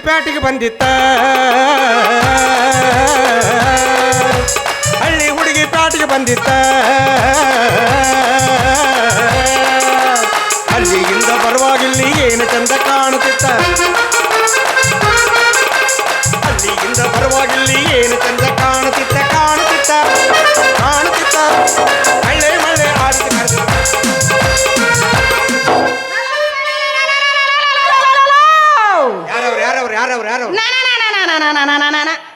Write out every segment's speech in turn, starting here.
ಪ್ಯಾಟಿಗೆ ಬಂದಿತ್ತ ಹಳ್ಳಿ ಹುಡುಗಿ ಪ್ಯಾಟಿಗೆ ಬಂದಿತ್ತ ಅಲ್ಲಿಗಿಂದ ಬರುವಾಗಿಲ್ಲಿ ಏನು ಚಂದ ಕಾಣುತ್ತಿತ್ತ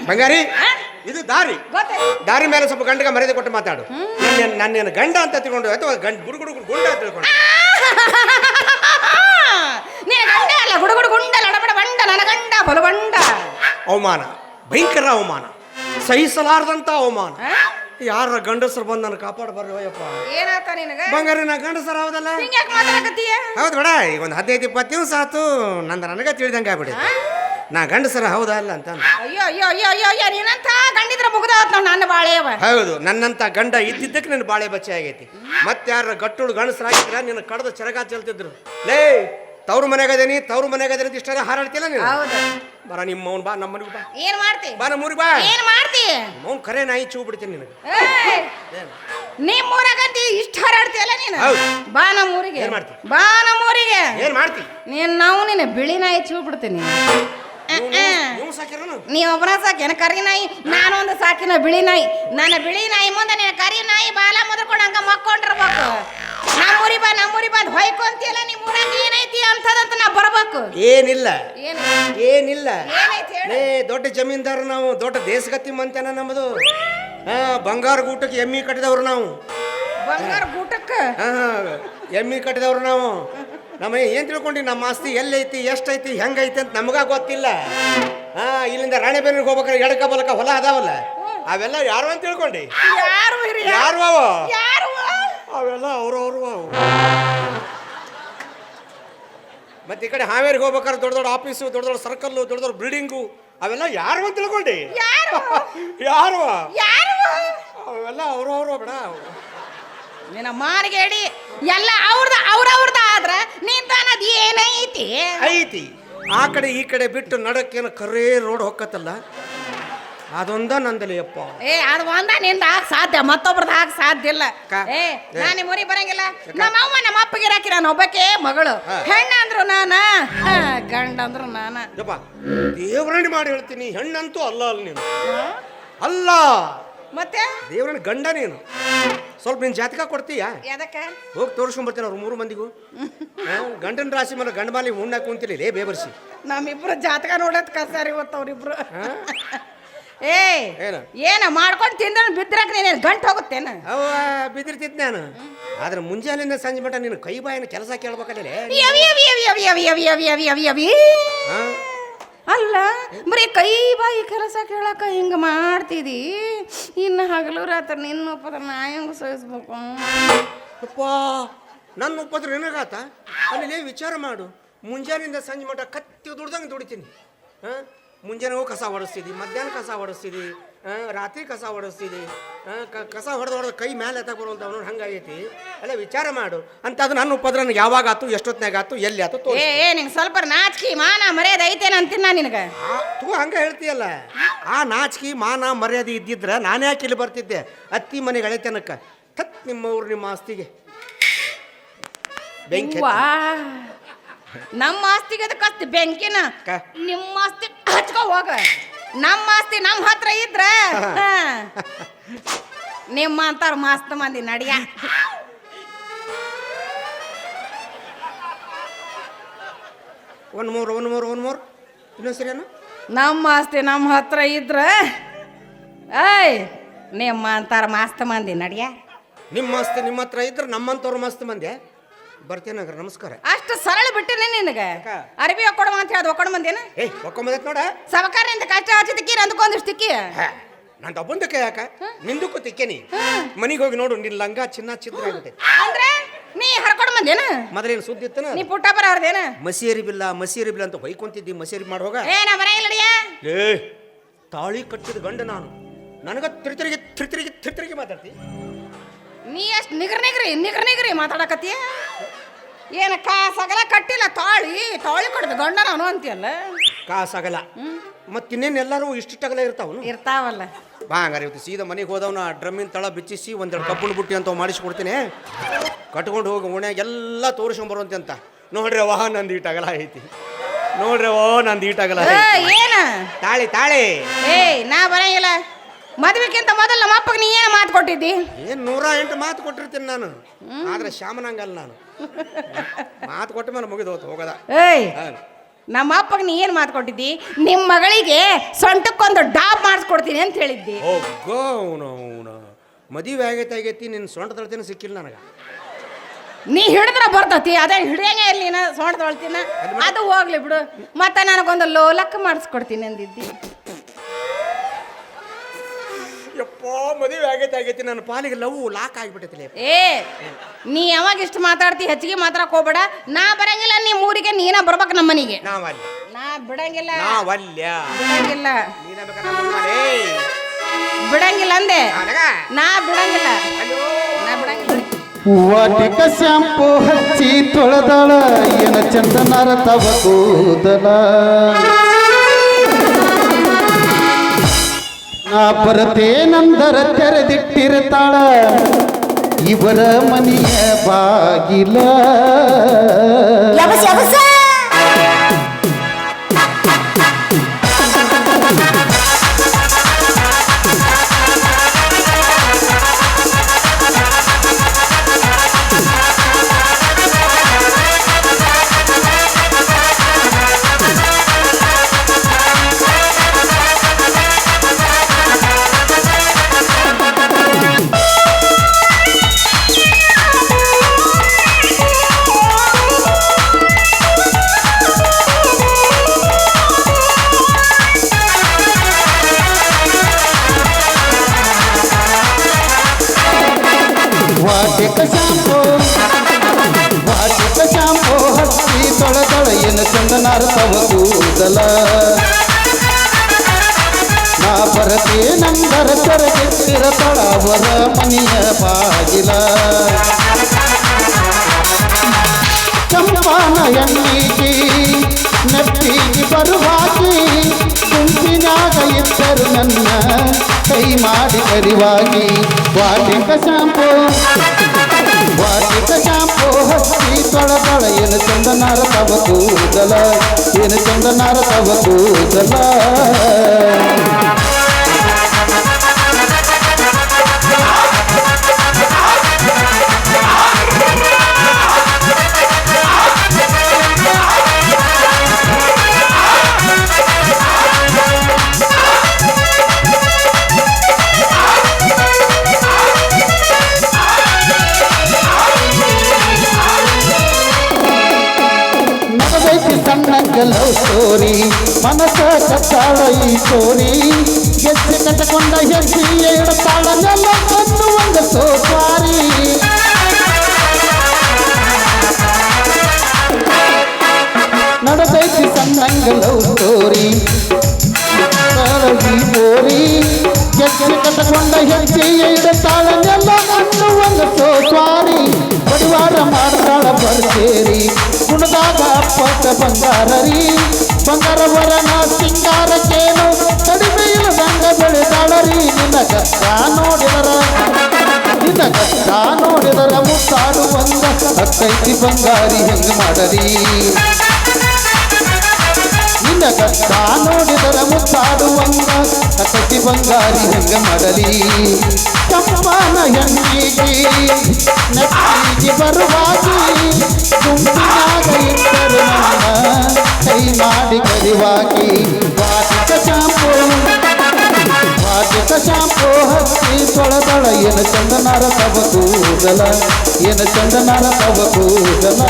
ಬಂಗಾರಿ? ಇದು ದಾರಿ. ದಾರಿ ಮೇಲೆ ಸ್ವಲ್ಪ ಗಂಡಗ ಮರ್ಯಾದೆ ಕೊಟ್ಟು ಮಾತಾಡು. ನನ್ನ ನನ್ನೇನು ಗಂಡ ಅಂತ ತಿಳ್ಕೊಂಡು ಅಥವಾ ಗಂಡ ಗುಡು ಗುಡು ಅಂತ ತಿಳ್ಕೊಂಡು? ನೀನು ಗಂಡ ಅಲ್ಲ ಗುಡುಗುಡು ಗುಂಡ ಲಡಬಡ ಬಂಡ ನನ್ನ ಗಂಡ ಬಲು ಬಂಡ. ಅವಮಾನ. ಭಯಂಕರ ಅವಮಾನ. ಸಹಿಸಲಾರದಂತ ಅವಮಾನ. ಯಾರ ಗಂಡಸರು ಬಂದು ನನ್ನ ಕಾಪಾಡ ಬರ್ವಯ್ಯಪ್ಪ ಏನಾತ ನಿನಗೆ? ಬಂಗಾರಿ ನಾ ಗಂಡಸರ ಹೌದಲ್ಲ ಹೌದು ಬೇಡ ಈಗ ಒಂದು ಹದಿನೈದು ಇಪ್ಪತ್ತು ದಿವಸ ಆತು ನಂದ್ರ ನನಗೆ ತಿಳಿದಂಗೆ ಆಗ್ಬಿಡಿ ನಾ ಗಂಡಸರ ಹೌದಾ ಅಲ್ಲ ಅಂತ ಅಯ್ಯೋ ಅಯ್ಯೋ ಅಯ್ಯೋ ಅಯ್ಯೋ ಅಯ್ಯೋ ನೀನಂತ ಗಂಡಿದ್ರ ಮುಗ್ದಾವತ್ ನಾವು ನನ್ನ ಬಾಳೆವ ಹೌದು ನನ್ನಂತ ಗಂಡ ಇದ್ದಿದ್ದಕ್ಕೆ ನಿನ್ನ ಬಾಳೆ ಬಚ್ಚೆ ಆಗೈತಿ. ಮತ್ತೆ ಯಾರ ಗಟ್ಟುಳು ಗಂಡಸರಾಗಿದ್ರ ನಿನ್ನ ಕಡ್ದ ಚರಗ ಚೆಲ್ತಿದ್ರು. ಲೇ ತವ್ರ ಮನೆಗದೇನಿ ತವ್ರ ಮನೆಗದೇನಿ ಅಂತ ಇಷ್ಟಾರ ಹಾರಾಡ್ತಿಲ್ಲ ನೀನು? ಹೌದು. ಬರ ನಿಮ್ಮ ಮೌನ್ ಬಾ ನಮ್ಮ ಮನೆಗೆ ಬಾ. ಏನ್ ಮಾಡ್ತಿ? ಬಾ ನಮ್ಮೂರಿಗೆ ಬಾ. ಏನ್ ಮಾಡ್ತಿ? ಮೌನ್ ಕರೆ ನಾಯಿ ಚೂ ಬಿಡ್ತೀನಿ ನಿನಗೆ. ಏಯ್! ನಿಮ್ ಊರಾಗಂತಿ ಇಷ್ಟ ಹಾರಾಡ್ತಿಯಲ್ಲ ನೀನು? ಹೌದು. ಬಾ ನಮ್ಮ ಊರಿಗೆ ಏನ್ ಮಾಡ್ತಿ? ಬಾ ನಮ್ಮ ಊರಿಗೆ ಏನ್ ಮಾಡ್ತಿ? ನೀನ್ ನಾವು ನಿನ್ನ ಬಿಳಿ ನಾಯಿ ಚೂ ಬಿಡ್ತೀನಿ. ನೀವು- ಸಾಕಿರನು ನೀ ಒಬ್ಬನ ಸಾಕೇನ ಕರಿ ನಾಯಿ? ನಾನು ಒಂದು ಸಾಕಿನ ಬಿಳಿ ನಾಯಿ. ನನ್ನ ಬಿಳಿ ನಾಯಿ ಮುಂದೆ ನೀನು ಕರಿ ನಾಯಿ ಬಾಲ ಮುದ್ರಕೊಂಡು ಹಂಗ ಮಕ್ಕೊಂಡಿರ್ಬೇಕು. ನಮ್ಮೂರಿ ಬಾ ನಮ್ಮೂರಿ ಬಂದು ಹೊಯ್ಕೊಂತಿಯಲ್ಲ ನಿಮ್ಮ ಊರಾಗ ಏನೈತಿ ಅಂತದಂತ ನಾ ಬರ್ಬೇಕು. ಏನಿಲ್ಲ. ಏನು? ಏನಿಲ್ಲ. ಏ ದೊಡ್ಡ ಜಮೀನ್ದಾರ ನಾವು ದೊಡ್ಡ ದೇಶಗತಿ ಮಂತೇನ ನಮ್ಮದು ಹಾ ಬಂಗಾರ ಗೂಟಕ್ಕೆ ಎಮ್ಮಿ ಕಟ್ಟಿದವ್ರು ನಾವು. ಬಂಗಾರ ಗೂಟಕ್ಕ? ಎಮ್ಮಿ ಕಟ್ಟಿದವ್ರು ನಾವು. ನಮ್ಮ ಏನು ತಿಳ್ಕೊಂಡಿ ನಮ್ಮ ಆಸ್ತಿ ಎಲ್ಲೈತಿ ಎಷ್ಟೈತಿ ಹೆಂಗೈತಿ ಅಂತ ನಮಗ ಗೊತ್ತಿಲ್ಲ. ಹಾ ಇಲ್ಲಿಂದ ರಾಣೆಬೇರಿಗೆ ಹೋಗ್ಬೇಕಾದ್ರೆ ಎಡಕ ಬಲಕ ಹೊಲ ಅದಾವಲ್ಲ? ಅವೆಲ್ಲ ಯಾರು ಅಂತ ತಿಳ್ಕೊಂಡಿ? ಯಾರು ಹಿರಿಯ ಯಾರು ಅವ? ಯಾರು ಅವೆಲ್ಲ ಅವ್ರವ್ರು ಅವು. ಮತ್ತೆ ಈ ಕಡೆ ಹಾವೇರಿಗೆ ಹೋಗ್ಬೇಕಾದ್ರೆ ದೊಡ್ಡ ದೊಡ್ಡ ಆಫೀಸು ದೊಡ್ಡ ದೊಡ್ಡ ಸರ್ಕಲ್ಲು ದೊಡ್ಡ ದೊಡ್ಡ ಬಿಲ್ಡಿಂಗು ಅವೆಲ್ಲ ಯಾರು ಅಂತ ತಿಳ್ಕೊಂಡಿ? ಯಾರು? ಯಾರು ಯಾರು ಅವೆಲ್ಲ ಅವ್ರವ್ರು ಬೇಡ. ನಿನ್ನ ಮಾರಿಗೇಡಿ ಎಲ್ಲ ಅವ್ರದ ಅವ್ರವ್ರದ ಆದ್ರೆ ನೀನ್ ತಾನದ್ ಏನೈತಿ ಐತಿ? ಆ ಕಡೆ ಈ ಕಡೆ ಬಿಟ್ಟು ನಡಕ್ಕೇನು ಕರೇ ರೋಡ್ ಹೊಕ್ಕತ್ತಲ್ಲ? ಅದೊಂದ ನಂದಲಿ ಅಪ್ಪ ಏ ಅದು ಒಂದ ನಿಂದ ಹಾಕ್ ಸಾಧ್ಯ ಮತ್ತೊಬ್ರದ್ದು ಆಗ ಸಾಧ್ಯ ಇಲ್ಲ. ಏ ನಾ ನಾನು ನಿಮ್ಮ ಊರಿಗೆ ಬರಂಗಿಲ್ಲ. ನಮ್ಮ ಅಮ್ಮ ನಮ್ಮ ಅಪ್ಪಗೆ ಇರಾಕಿ ನಾನು ಒಬ್ಬಕ್ಕೆ ಮಗಳು. ಹೆಣ್ಣು ಅಂದ್ರು ನಾನ? ಗಂಡ ಅಂದ್ರು ನಾನ? ಯಪ್ಪ ದೇವರಣಿ ಮಾಡಿ ಹೇಳ್ತೀನಿ ಹೆಣ್ಣಂತೂ ಅಲ್ಲ ಅಲ್ಲ ನೀನು. ಅಲ್ಲ. ಮತ್ತೆ? ದೇವರನ್ನ ಗಂಡ ನೀನು. ಸ್ವಲ್ಪ ನೀನು ಜಾತಕ ಕೊಡ್ತೀಯಾ ಎದಕ್ಕ ಹೋಗಿ ತೋರಿಸ್ಕೊಂಬರ್ತೀನಿ ಅವ್ರು ಮೂರು ಮಂದಿಗೂ ಗಂಡನ ರಾಶಿ ಮೇಲೆ ಗಂಡ ಮಾಲಿ ಉಣ್ಣಾಕ ಕುಂತಿಲ್ಲ ಲೇ ಬೇಬರ್ಸಿ ನಮ್ಮಿಬ್ರು ಜಾತಕ ನೋಡತ್ ಕಸಾರಿ ಇವತ್ತು ಅವ್ರಿಬ್ರು ಏ ಏನು? ಏನ ಮಾಡ್ಕೊಂಡು ತಿಂದ್ರೆ ಬಿದ್ರಾಕ ನೀನೇನು ಗಂಟು ಹೋಗುತ್ತೇನ ಅವ ಬಿದ್ದಿರ್ತಿದ್ ನಾನು ಆದ್ರೆ ಮುಂಜಾನೆಯಿಂದ ಸಂಜೆ ಮಟ್ಟ ನೀನು ಕೈ ಬಾಯಿನ ಕೆಲಸ ಕೇಳ್ಬೇಕಾದ್ರೆ ಯವಿ ಯವಿ ಯವಿ ಯವಿ ಯವಿ ಯವಿ ಯವಿ ಯವಿ ಹಾ ಅಲ್ಲ ಬರೀ ಕೈ ಬಾಯಿ ಕೆಲಸ ಕೇಳಕ ಹಿಂಗೆ ಮಾಡ್ತಿದಿ? ಇನ್ನು ಹಗಲು ರಾತ್ರಿ ನಿನ್ನ ಉಪದ್ರ ನಾ ಹೆಂಗೆ ಸಹಿಸ್ಬೇಕು? ಅಪ್ಪ, ನನ್ನ ಉಪದ್ರ ನಿನಗಾತ? ಅಲ್ಲಿ ವಿಚಾರ ಮಾಡು. ಮುಂಜಾನೆಯಿಂದ ಸಂಜೆ ಮಟ್ಟ ಕತ್ತಿ ದುಡ್ದಂಗೆ ದುಡಿತೀನಿ. ಹಾಂ? ಮುಂಜಾನೆ ಹೋಗಿ ಕಸ ಹೊಡಿಸ್ತಿದ್ದಿ ಮಧ್ಯಾಹ್ನ ಕಸ ಹೊಡಿಸ್ತಿದ್ದಿ ರಾತ್ರಿ ಕಸ ಹೊಡಿಸ್ತಿದ್ದಿ ಕಸ ಹೊಡೆದು ಹೊಡೆದು ಕೈ ಮೇಲೆ ಎತ್ತ ಬರುವಂತ ಅವನು ಹಂಗಾಗೈತಿ ಅಲ್ಲ ವಿಚಾರ ಮಾಡು. ಅಂತ ಅದು ನನ್ನ ಉಪದ್ರ ನನಗೆ ಯಾವಾಗ ಆತು ಎಷ್ಟೊತ್ತಿನಾಗ ಆತು ಎಲ್ಲಿ ಆತು ತೋ ಏ ಏ ನಿಂಗೆ ಸ್ವಲ್ಪ ನಾಚಿಕೆ ಮಾನ ಮರ್ಯಾದೆ ಐತೆ ಅಂತೀನಿ ನಾ ನಿನಗೆ ತೂ ಹಂಗೆ ಹೇಳ್ತೀಯಲ್ಲ. ಆ ನಾಚಿಕೆ ಮಾನ ಮರ್ಯಾದೆ ಇದ್ದಿದ್ರೆ ನಾನೇ ಯಾಕೆ ಇಲ್ಲಿ ಬರ್ತಿದ್ದೆ? ಅತ್ತಿ ಮನೆಗೆ ಅಳೆತನಕ ತತ್ ನಿಮ್ಮ ಊರು ನಿಮ್ಮ ಆಸ್ತಿಗೆ. ಬೆಂಕಿ ವಾ ನಮ್ಮ ಆಸ್ತಿಗೆ ಅದಕ್ಕೆ ಹಚ್ಚಿ ಬೆಂಕಿನ. ನಿಮ್ಮ ಆಸ್ತಿ ಹಚ್ಕೊ ಹೋಗ ನಮ್ಮ ಆಸ್ತಿ ನಮ್ಮ ಹತ್ರ ಇದ್ರ. ನಿಮ್ಮ ಅಂತಾರ ಮಸ್ತ್ ಮಂದಿ ನಡಿಯ. ಒಂದು ಮೂರು ಒಂದು ಮೂರು ಒಂದು ಮೂರು. ಇನ್ನೊಂದು ನಮ್ಮ ಆಸ್ತಿ ನಮ್ಮ ಹತ್ರ ಇದ್ರ. ಏಯ್ ನಿಮ್ಮ ಅಂತಾರ ಮಸ್ತ್ ಮಂದಿ ನಡಿಯ. ನಿಮ್ಮ ಆಸ್ತಿ ನಿಮ್ಮ ಹತ್ರ ಇದ್ರ ನಮ್ಮಂತವ್ರು ಮಸ್ತ್ ಮಂದಿ. ಬರ್ತೇನೆ ಹಂಗಾರೆ ನಮಸ್ಕಾರ. ಅಷ್ಟು ಸರಳ ಬಿಟ್ಟಿನಿ ನಿನಗೆ. ಅಕ್ಕ. ಅರ್ಬಿ ಅಂತ ಅಂತ ಹೇಳ್ದು ಒಕ್ಕೊಡ ಏ ಏಯ್ ಒಕ್ಕೊಂಬದೈತೆ ನೋಡ. ಸವಕಾರನಿಂದ ಕಷ್ಟ ಹಚ್ಚಿದಕ್ಕಿ ನಂದಕ್ಕೊಂದಿಷ್ಟು ತಿಕ್ಕಿ. ಹೇ, ನಂದು ಒಬ್ಬಂದಕ್ಕೆ ಯಾಕ ನಿಂದಕ್ಕೂ ತಿಕ್ಕೇನಿ ಮನೆಗೆ ಹೋಗಿ ನೋಡು ನಿನ್ನ ಲಂಗ ಚಿನ್ನ ಚಿತ್ರ ಆಗ್ಬಿಟ್ಟೈತಿ. ಅಂದ್ರೆ ನೀ ಹರ್ಕೊಡ ಬಂದೇನ? ಮೊದಲೇನು ಸುದ್ದಿ ಇತ್ತನ? ನೀ ಪುಟ್ಟ ಬರ ಹರ್ದೇನ ಮಸೀರಿ ಬಿಲ್ಲ ಮಸೀರಿ ಬಿಲ್ಲ ಅಂತ ಹೊಯ್ಕೊಂತಿದ್ದಿ ಮಸೀರಿ ಮಾಡಿ ಹೋಗ ಏ ನಾ ಬರಂಗಿಲ್ಲ ನಡಿಯ ಏ ತಾಳಿ ಕಟ್ಟಿದ ಗಂಡ ನಾನು. ನನಗ ತಿರುತಿರಿಗೆ ತಿರುತಿರಿಗೆ ತಿರುತಿರಿಗೆ ಮಾತಾಡ್ತಿ? ನೀ ಎಷ್ಟು ನಿಗ್ರ ನಿಗ್ರಿ ನಿಗ್ರ ನಿಗ್ರಿ ಮಾತಾಡಕತ್ತೀಯ ಏನು ಕಾಸಾಗಲ್ಲ ಸಗಲ ಕಟ್ಟಿಲ್ಲ ತಾಳಿ ತಾಳಿ ಕಡ್ದು ಗಂಡ ನಾನು ಅಂತೀಯಲ್ಲ. ಕಾಸಾಗಲ್ಲ. ಮತ್ತಿನ್ನೇನು ಎಲ್ಲರೂ ಟಗಲ ಇರ್ತಾವನು? ಇರ್ತಾವಲ್ಲ. ಬಾ ಹಂಗಾರೆ ಇವತ್ತು ಸೀದಾ ಮನೆಗೆ ಹೋದವನ ಡ್ರಮ್ಮಿನ ತಳ ಬಿಚ್ಚಿಸಿ ಒಂದೆರಡು ಕಬ್ಬುಣ ಬುಟ್ಟಿ ಅಂತ ಮಾಡಿಸ್ಕೊಡ್ತೀನಿ. ಕಟ್ಕೊಂಡು ಹೋಗಿ ಓಣೆ ಎಲ್ಲ ತೋರಿಸ್ಕೊಂಬರುವಂತೆ ಅಂತ. ನೋಡ್ರಿ ವಾಹ ನಂದು ಈಟಗಲ ಐತಿ. ನೋಡ್ರಿ ಓ ನಂದು ಈ ಟಗಲ ಏನ? ತಾಳಿ ತಾಳಿ. ಏಯ್ ನಾ ಬರಂಗಿಲ್ಲ. ಮದ್ವೆಕ್ಕಿಂತ ಮೊದಲು ನಮ್ಮ ಅಪ್ಪಗೆ ನೀ ಏನು ಮಾತು ಕೊಟ್ಟಿದ್ದಿ? ಏನು ನೂರ ಎಂಟು ಮಾತು ಕೊಟ್ಟಿರ್ತೀನಿ ನಾನು. ಆದ್ರೆ ಶ್ಯಾಮನಂಗಲ್ಲ ನಾನು. ಮಾತು ಕೊಟ್ಟ ಮೇಲೆ ಮುಗಿದು ಹೋತು ಹೋಗದ. ಏಯ್ ಹಾ. ನಮ್ಮ ಅಪ್ಪಗೆ ನೀ ಏನು ಮಾತು ಕೊಟ್ಟಿದ್ದಿ? ನಿಮ್ಮ ಮಗಳಿಗೆ ಸೊಂಟಕ್ಕೊಂದು ಡಾಬ್ ಮಾಡಿಸ್ಕೊಡ್ತೀನಿ ಅಂತ ಹೇಳಿದ್ದಿ. ಹೋಗೋ ಅವನು ಅವನು. ಮದುವೆ ಆಗೈತೆ ಆಗೈತಿ ನಿನ್ನ ಸೊಂಟ ತಳ್ತೀನಿ ಸಿಕ್ಕಿಲ್ಲ ನನಗೆ. ನೀ ಹಿಡಿದ್ರೆ ಬರ್ತತಿ ಅದೇ ಹಿಡಿಯಂಗೆ ಇರಲಿ ನಾ ಸೊಂಟ ತೊಳ್ತೀನ. ಅದು ಹೋಗ್ಲಿ ಬಿಡು. ಮತ್ತೆ ನನಗೊಂದು ಲೋಲಕ್ಕ ಮಾಡಿಸ್ಕೊಡ್ತೀನಿ ಅಂದಿದ್ದಿ. ಯಪ್ಪ ಮದುವೆ ಆಗೈತೆ ಆಗೈತಿ. ನನ್ನ ಪಾಲಿಗೆ ಲವ್ ಲಾಕ್ ಆಗಿಬಿಟ್ಟೈತಿ ಏ ನೀ ಯಾವಾಗ ಇಷ್ಟು ಮಾತಾಡ್ತಿ? ಹೆಚ್ಚಿಗೆ ಮಾತಾಡಕ್ ಹೋಗ್ಬೇಡ. ನಾ ಬರಂಗಿಲ್ಲ ನೀ ಊರಿಗೆ ನೀನ ಬರ್ಬೇಕು ನಮ್ಮ ಮನೆಗೆ. ನಾ ಬಿಡಂಗಿಲ್ಲ. ನಾವಲ್ಯ ಬಿಡಂಗಿಲ್ಲ. ನೀನ ಬೇಕಾದ್ರೆ ನಮ್ಮ. ಬಿಡಂಗಿಲ್ಲ ಅಂದೆ. ನನಗ? ನಾ ಬಿಡಂಗಿಲ್ಲ. ನಾ ಬಿಡಂಗಿಲ್ಲ. ವಾಟಿಕ ಶಾಂಪು ಹಚ್ಚಿ ತೊಳೆದಳ. ಏನ ಚಂದನರ ತವ ಕೂದಲ. ನಾ ನಂದರ ತೆರೆದಿಟ್ಟಿರ್ತಾಳ ಇವರ ಮನೆಯ ಬಾಗಿಲ. ವಾಟಿಕ ಹತ್ತಿ ವಾಟಿಕ ಶಾಂಪೋ ಹಚ್ಚಿ ತೊಳೆದಳ ಏನ ಚಂದನರ ತವ ನಾ ಬರತೇನಂದರ ತೆರೆದಿಟ್ಟಿರತಳ ಅವರ ಮನೆಯ ಬಾಗಿಲ. ಚಂಪಾನ ನೆಪ್ಪಿಗೆ ಬರುವಾಗಿ ಗುಂಪಿನಾಗ ಇದ್ದರು ನನ್ನ ಕೈ ಮಾಡಿ ಕರಿವಾಗಿ ವಾಟಿಕ ಶಾಂಪು ವಾಟಿಕ ಶಾಂಪು ಹಚ್ಚಿ ತೊಳೆದಳ ಏನು ಚಂದನಾರ ತವ ಕೂದಲ, ಏನು ಚಂದನಾರ ತವ ಕೂದಲ. ಕಟ್ಟಕೊಂಡ ಹೆಜ್ಜೆ ಇಡ್ತಾಳ ನೆಲ ಅನ್ನುವಂಗ ಸೋಪಾರಿ. ನಡೆದೈತಿ ಸಣ್ಣಂಗ ಲವ್ ಸ್ಟೋರಿ ಬೋರಿ ಗೆಜ್ಜೆ ಕಟ್ಟಕೊಂಡ ಹೆಜ್ಜೆ ಇಡ್ತಾಳ ನೆಲ ಅನ್ನುವಂಗ ಸೋಪಾರಿ. ಬಡಿವಾರ ಮಾಡ್ತಾಳ ಬರ್ಬೇರಿ ಕುಣದಾಗ ಅಪ್ಪಟ ಬಂಗಾರ ರೀ ಬಂಗಾರವರನ ಸಿಂಗಾರಕ್ಕೇನು ಇಲ್ಲದಂಗ ಬೆಳೆದಾಳರಿ ಕಷ್ಟ ನೋಡಿದರ. ನಿನ್ನ ಕಷ್ಟ ನೋಡಿದರ ಮುತ್ತಾಡುವಂಗ ಹತ್ತೈತಿ ಬಂಗಾರಿ ಹೆಂಗ ಮಾಡರಿ. ಕಷ್ಟ ನೋಡಿದರ ಮುತ್ತಾಡುವಂಗ ಹತ್ತೈತಿ ಬಂಗಾರಿ ಹೆಂಗ ಮಾಡಲಿ ಚಮ್ಮನ ಹೆಂಗಿಗೆ ನಟ್ಟಿಗೆ ಬರುವಾಗಿ ಏನು ಚಂದನಾರ ತವ ಕೂದಲ ಏನು ಚಂದನಾರ ತವ ಕೂದಲ.